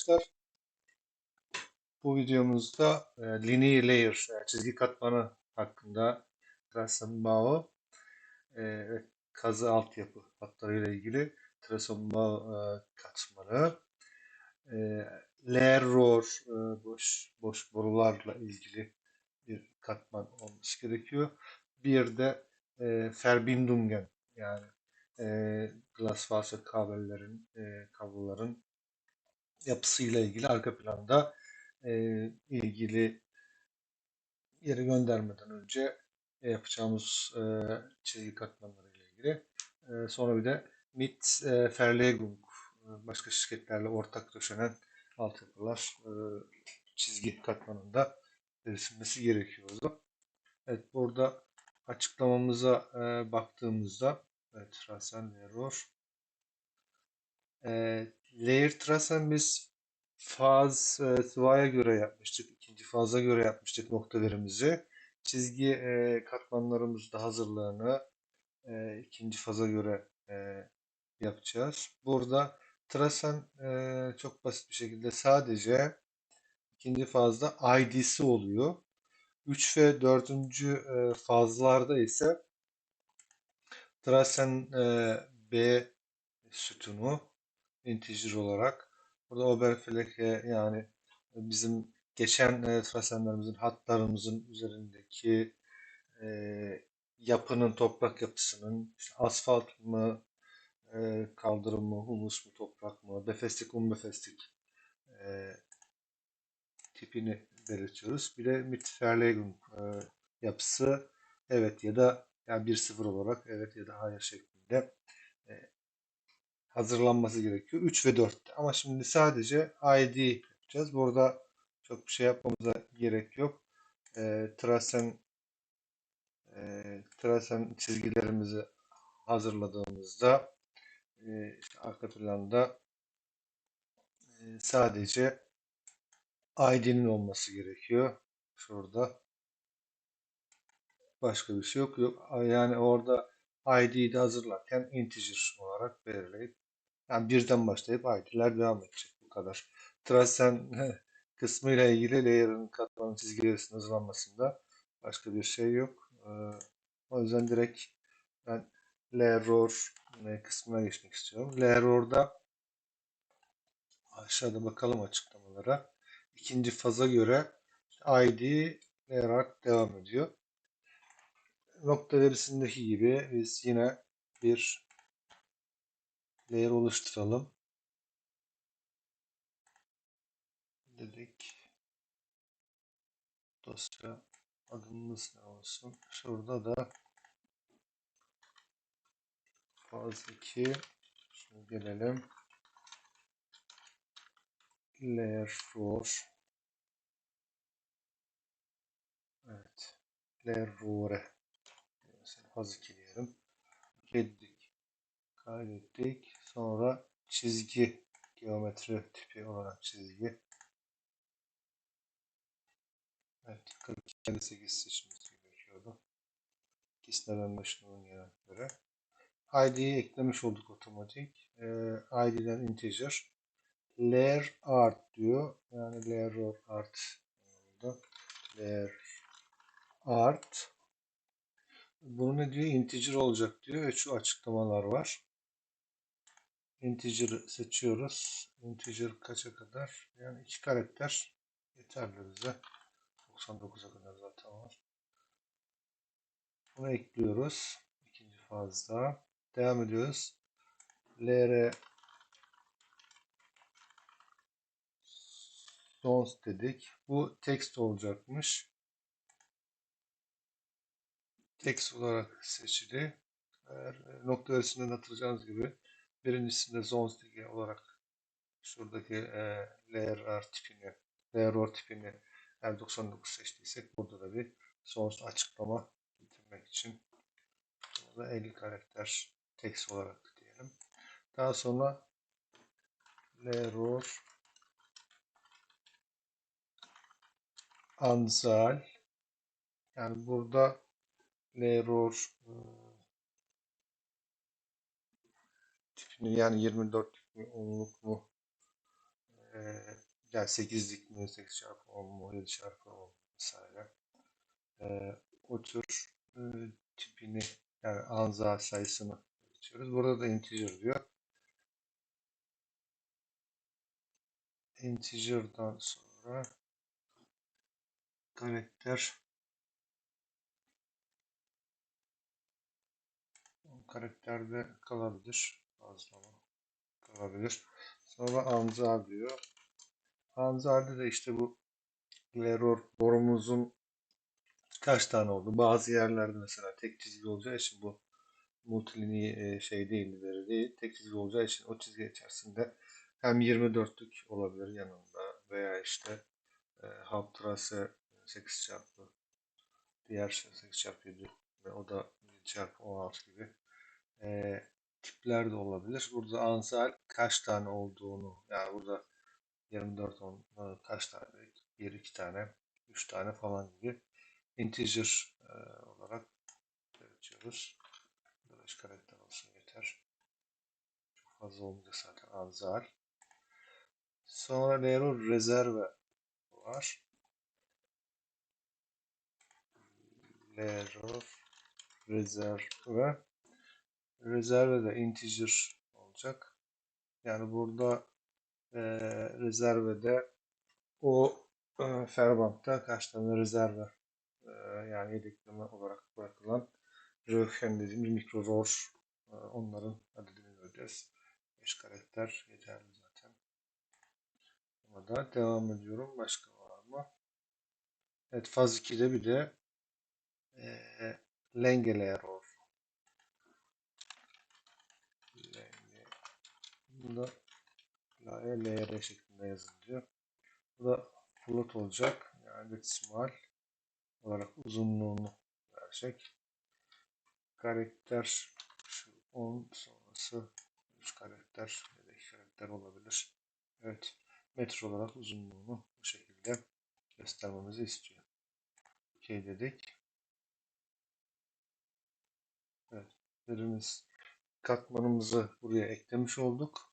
arkadaşlar. Bu videomuzda e, linear layer, yani çizgi katmanı hakkında Trasenbau e, kazı altyapı hatlarıyla ilgili Trasenbau e, katmanı, e, layer roar, e, boş, boş borularla ilgili bir katman olması gerekiyor. Bir de e, Verbindungen yani e, Glasfaser kabellerin, e, kabloların yapısıyla ilgili arka planda e, ilgili yere göndermeden önce yapacağımız e, çizgi katmanları ile ilgili. E, sonra bir de MIT e, Verlegung e, başka şirketlerle ortak döşenen altyapılar e, çizgi katmanında verilmesi gerekiyordu. Evet burada açıklamamıza e, baktığımızda evet Rasen error e, layer trasen biz faz e, sıvaya göre yapmıştık. ikinci faza göre yapmıştık nokta verimizi. Çizgi e, katmanlarımızda hazırlığını e, ikinci faza göre e, yapacağız. Burada trasen e, çok basit bir şekilde sadece ikinci fazda ID'si oluyor. 3 ve 4. E, fazlarda ise trasen e, B sütunu integer olarak burada Oberfläche yani bizim geçen e, trasenlerimizin hatlarımızın üzerindeki e, yapının toprak yapısının işte asfalt mı e, kaldırım mı humus mu toprak mı befestik unbefestik e, tipini belirtiyoruz. Bir de Mitverlegung e, yapısı evet ya da yani 1-0 olarak evet ya da hayır şeklinde e, hazırlanması gerekiyor. 3 ve 4'te. Ama şimdi sadece ID yapacağız. Burada çok bir şey yapmamıza gerek yok. E, trasen e, trasen çizgilerimizi hazırladığımızda e, işte arka planda e, sadece ID'nin olması gerekiyor. Şurada. Başka bir şey yok. yok. Yani orada ID'yi de hazırlarken integer olarak belirleyip yani birden başlayıp ID'ler devam edecek. Bu kadar. Trasen kısmıyla ilgili layer'ın katmanın çizgilerisinin hazırlanmasında başka bir şey yok. Ee, o yüzden direkt ben layer roar kısmına geçmek istiyorum. Layer roar'da aşağıda bakalım açıklamalara. İkinci faza göre ID layer devam ediyor. Nokta verisindeki gibi biz yine bir layer oluşturalım. Dedik. Dosya adımız ne olsun? Şurada da faz 2 şimdi gelelim. Layer 4 Evet. Layer 4 faz 2 diyelim. Dedik. Kaydettik. Sonra çizgi geometri tipi olarak çizgi. Evet, 42 seçmemiz gerekiyordu. İkisine ben başına gelen göre. ID'yi eklemiş olduk otomatik. Ee, ID'den integer. Layer art diyor. Yani layer art oldu. Layer art. Bunu ne diyor? Integer olacak diyor. Ve şu açıklamalar var. Integer seçiyoruz. Integer kaça kadar? Yani iki karakter yeterli bize. 99'a kadar zaten var. Bunu ekliyoruz. ikinci fazda. Devam ediyoruz. LR sons dedik. Bu text olacakmış. Text olarak seçili. Eğer nokta arasından hatırlayacağınız gibi birincisinde zones olarak şuradaki e, layer tipini, layer tipini eğer 99 seçtiysek burada da bir sonsuz açıklama getirmek için burada 50 karakter text olarak diyelim. Daha sonra error anzal yani burada error tipini yani 24 mi onluk mu e, yani 8'lik mi, 8 çarpı 10 mu, 7 çarpı 10 vesaire. Ee, o tür e, tipini yani anza sayısını belirtiyoruz. Burada da integer diyor. Integer'dan sonra karakter karakterde kalabilir. Bazlama kalabilir. Sonra anza diyor. Anza'da da işte bu error borumuzun kaç tane oldu? Bazı yerlerde mesela tek çizgi olacağı için bu multilini e, şey değil, veri değil. Tek çizgi olacağı için o çizgi içerisinde hem 24'lük olabilir yanında veya işte e, Hauptstrasse 8 çarpı diğer 8 çarpı 7 ve o da 7 çarpı 16 gibi e, tipler de olabilir. Burada ansal kaç tane olduğunu yani burada 24 10 e, kaç tane 1 2 tane 3 tane falan gibi integer e, olarak belirtiyoruz. 5 karakter olsun yeter. Çok fazla olmayacak zaten ansal. Sonra error rezerve var. Error rezerve rezerve de integer olacak. Yani burada e, rezervede o e, Fairbank'ta kaç tane rezerve e, yani yedekleme olarak bırakılan Röhren dediğimiz mikro ROR e, onların adedini göreceğiz. 5 karakter yeterli zaten. Ama da devam ediyorum. Başka var mı? Evet faz 2'de bir de e, Lengele error. Bunda LR, LR şeklinde yazılıyor. Bu da float olacak. Yani desimal olarak uzunluğunu verecek. Karakter şu 10 sonrası 3 karakter ya da 2 karakter olabilir. Evet. Metre olarak uzunluğunu bu şekilde göstermemizi istiyor. OK dedik. Evet. Verimiz katmanımızı buraya eklemiş olduk.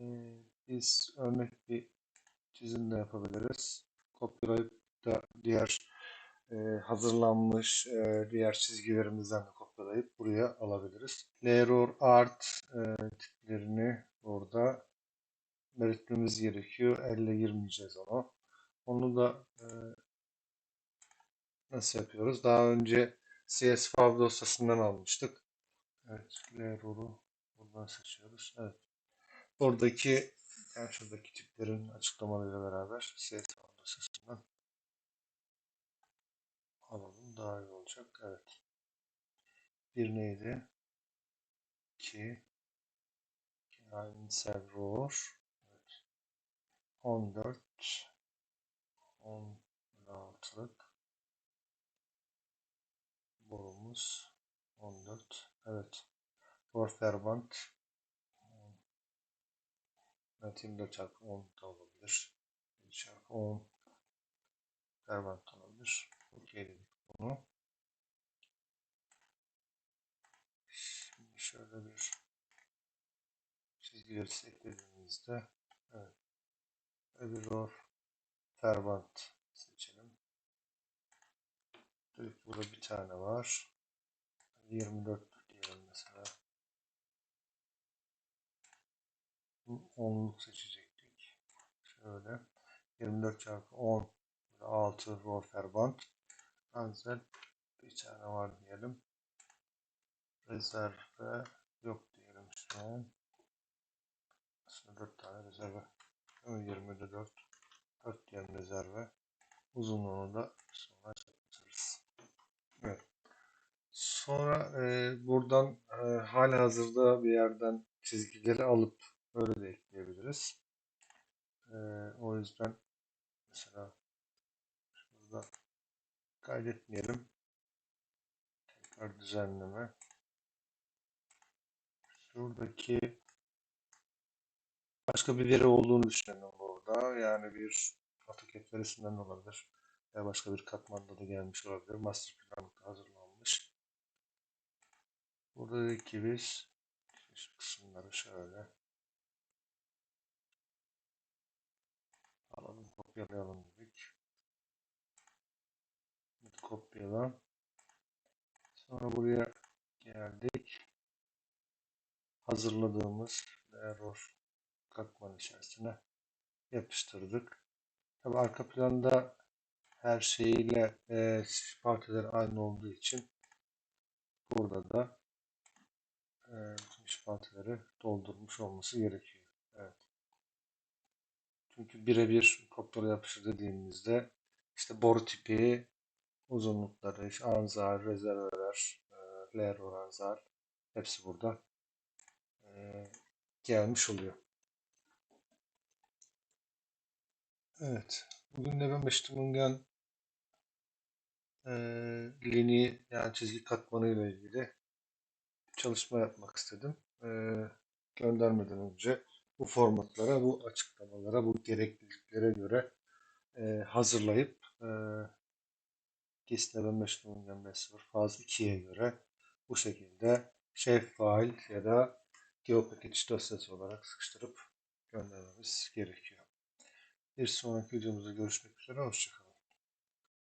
Ee, biz örnek bir çizim de yapabiliriz. Kopyalayıp da diğer e, hazırlanmış e, diğer çizgilerimizden de kopyalayıp buraya alabiliriz. Layer art e, tiplerini burada belirtmemiz gerekiyor. Elle girmeyeceğiz onu. Onu da e, nasıl yapıyoruz? Daha önce CSV dosyasından almıştık. Evet, Leror'u buradan seçiyoruz. Evet. Buradaki yani şuradaki tiplerin açıklamalarıyla beraber CSV dosyasından alalım. Daha iyi olacak. Evet. Bir neydi? 2 yani server evet. 14 16'lık borumuz 14 evet Warfare Band Evet 24 çarpı 10 da olabilir. 1 çarpı 10 Fairbank olabilir. Okey dedik bunu. Şimdi şöyle bir çizgileri eklediğimizde evet öbür Fairbank seçelim. Dedik burada bir tane var. 24 diyelim mesela 10'luk seçecektik. Şöyle 24 çarpı 10 6 Warfare Band. Ansel bir tane var diyelim. Rezerve yok diyelim an. Aslında 4 tane rezerve. 20'de 4. 4 diyelim rezerve. Uzunluğunu da sonra yaptırırız. Evet. Sonra e, buradan e, hala hazırda bir yerden çizgileri alıp öyle de ekleyebiliriz. E, o yüzden mesela şurada kaydetmeyelim. Tekrar düzenleme. Şuradaki başka bir veri olduğunu düşünelim burada. Yani bir AutoCAD verisinden olabilir. Veya başka bir katmanda da gelmiş olabilir. Master planlıkta hazırlanmış. Burada dedik ki biz şu kısımları şöyle kopyalayalım dedik. Kopyala. Sonra buraya geldik. Hazırladığımız error katman içerisine yapıştırdık. Tabi arka planda her şeyiyle e, parçalar aynı olduğu için burada da e, parçaları doldurmuş olması gerekiyor. Evet. Çünkü birebir kopyala yapıştır dediğimizde işte boru tipi, uzunlukları, işte anzar, rezerveler, e, layer anzar hepsi burada e, gelmiş oluyor. Evet. Bugün de ben Beştimungen e, lini yani çizgi katmanı ile ilgili çalışma yapmak istedim. E, göndermeden önce bu formatlara, bu açıklamalara, bu gerekliliklere göre e, hazırlayıp e, Gisnebe Beştimungen Mesur faz 2'ye göre bu şekilde shapefile ya da geopackage dosyası olarak sıkıştırıp göndermemiz gerekiyor. Bir sonraki videomuzda görüşmek üzere. Hoşçakalın.